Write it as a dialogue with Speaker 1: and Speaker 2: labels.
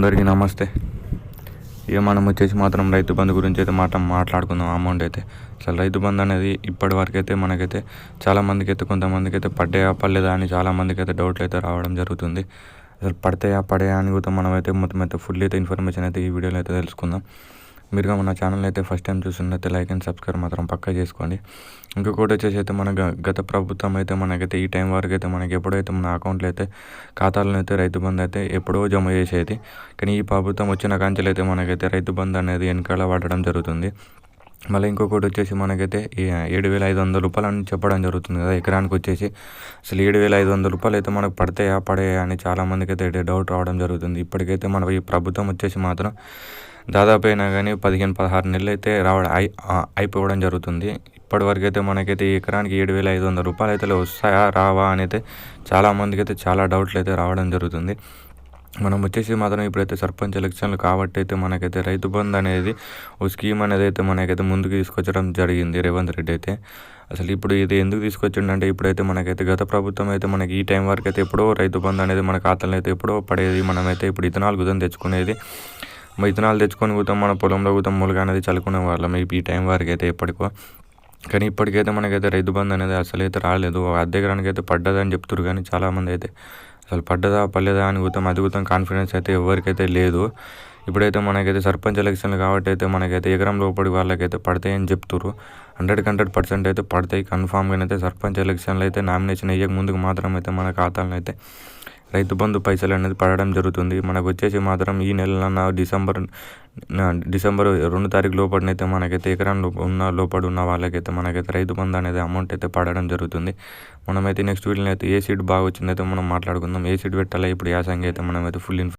Speaker 1: అందరికీ నమస్తే. ఇక మనం వచ్చేసి మాత్రం రైతు బంధు గురించి అయితే మాట మాట్లాడుకుందాం. అమౌంట్ అయితే అసలు రైతు బంధు అనేది ఇప్పటి వరకు అయితే మనకైతే చాలామందికి అయితే కొంతమందికి అయితే పడ్డాయా పడలేదా అని చాలామందికి అయితే డౌట్లు అయితే రావడం జరుగుతుంది. అసలు పడతాయా పడాయా అని కూడా మనం అయితే మొత్తం అయితే ఫుల్ అయితే ఇన్ఫర్మేషన్ అయితే ఈ వీడియోలో అయితే తెలుసుకుందాం. మీరుగా మన ఛానల్ అయితే ఫస్ట్ టైం చూస్తున్నట్టే లైక్ అండ్ సబ్స్క్రైబ్ మాత్రం పక్కా చేసుకోండి. ఇంకొకటి వచ్చేసి అయితే మన గత ప్రభుత్వం అయితే మనకైతే ఈ టైం వరకు అయితే మనకి ఎప్పుడైతే మన అకౌంట్లో అయితే ఖాతాలను అయితే రైతు బంధు అయితే ఎప్పుడో జమ చేసేది. కానీ ఈ ప్రభుత్వం వచ్చిన కాంచెలు అయితే మనకైతే రైతు బంధు అనేది వెనకాల పడడం జరుగుతుంది. మళ్ళీ ఇంకొకటి వచ్చేసి మనకైతే ఏడు వేల ఐదు వందల రూపాయలు అని చెప్పడం జరుగుతుంది కదా ఎకరానికి వచ్చేసి. అసలు ఏడు వేల ఐదు వందల రూపాయలు అయితే మనకు పడతాయా పడాయా అని చాలామందికి అయితే డౌట్ రావడం జరుగుతుంది. ఇప్పటికైతే మన ఈ ప్రభుత్వం వచ్చేసి మాత్రం దాదాపు అయినా కానీ పదిహేను పదహారు నెలలు అయితే రావడం అయి అయిపోవడం జరుగుతుంది. ఇప్పటివరకు అయితే మనకైతే ఎకరానికి ఏడు వేల ఐదు వందల రూపాయలు అయితే వస్తాయా రావా అని అయితే చాలామందికి అయితే చాలా డౌట్లు అయితే రావడం జరుగుతుంది. మనం వచ్చేసి మాత్రం ఇప్పుడైతే సర్పంచ్ ఎలక్షన్లు కాబట్టి అయితే మనకైతే రైతు బంధు అనేది ఓ స్కీమ్ అనేది అయితే మనకైతే ముందుకు తీసుకొచ్చడం జరిగింది రేవంత్ రెడ్డి అయితే. అసలు ఇప్పుడు ఇది ఎందుకు తీసుకొచ్చిండంటే ఇప్పుడైతే మనకైతే గత ప్రభుత్వం అయితే మనకి ఈ టైం వరకు అయితే ఎప్పుడో రైతు బంధు అనేది మన ఖాతాలో అయితే ఎప్పుడో పడేది. మనమైతే ఇప్పుడు ఇథనాల్ గుదం తెచ్చుకునేది. మరి తెచ్చుకొని పోతాం మన పొలంలో పోతాం మూలుగా అనేది చల్లుకునే వాళ్ళం. ఈ టైం వరకు అయితే ఎప్పటికో. కానీ ఇప్పటికైతే మనకైతే రైతు బంధు అనేది అసలు అయితే రాలేదు. అద్దె ఎకరానికి అయితే పడ్డదని చెప్తున్నారు కానీ చాలామంది అయితే. అసలు పడ్డదా పడలేదా అని గుతం అది గుతం కాన్ఫిడెన్స్ అయితే ఎవరికైతే లేదు. ఇప్పుడైతే మనకైతే సర్పంచ్ ఎలక్షన్లు కాబట్టి అయితే మనకైతే ఎకరం లోపడి వాళ్ళకైతే పడతాయని చెప్తున్నారు హండ్రెడ్ హండ్రెడ్ పర్సెంట్ అయితే పడతాయి. కన్ఫామ్గా అయితే సర్పంచ్ ఎలక్షన్లు అయితే నామినేషన్ అయ్యే ముందుకు మాత్రం అయితే మన ఖాతాలను అయితే రైతు బంధు పైసలు అనేది పడడం జరుగుతుంది. మనకు వచ్చేసి మాత్రం ఈ నెల డిసెంబర్ నా- డిసెంబర్ రెండు తారీఖు లోపలనైతే మనకైతే ఎకరం ఉన్న లోపల ఉన్న వాళ్ళకైతే మనకైతే రైతు బంధు అనేది అమౌంట్ అయితే పడడం జరుగుతుంది. మనమైతే నెక్స్ట్ వీడియోలో అయితే ఏ సీడ్ బాగా వచ్చిందైతే మనం మాట్లాడుకుందాం. ఏ సీడ్ పెట్టాలి ఇప్పుడు యాసంగి అయితే మనమైతే ఫుల్ ఇన్ఫర్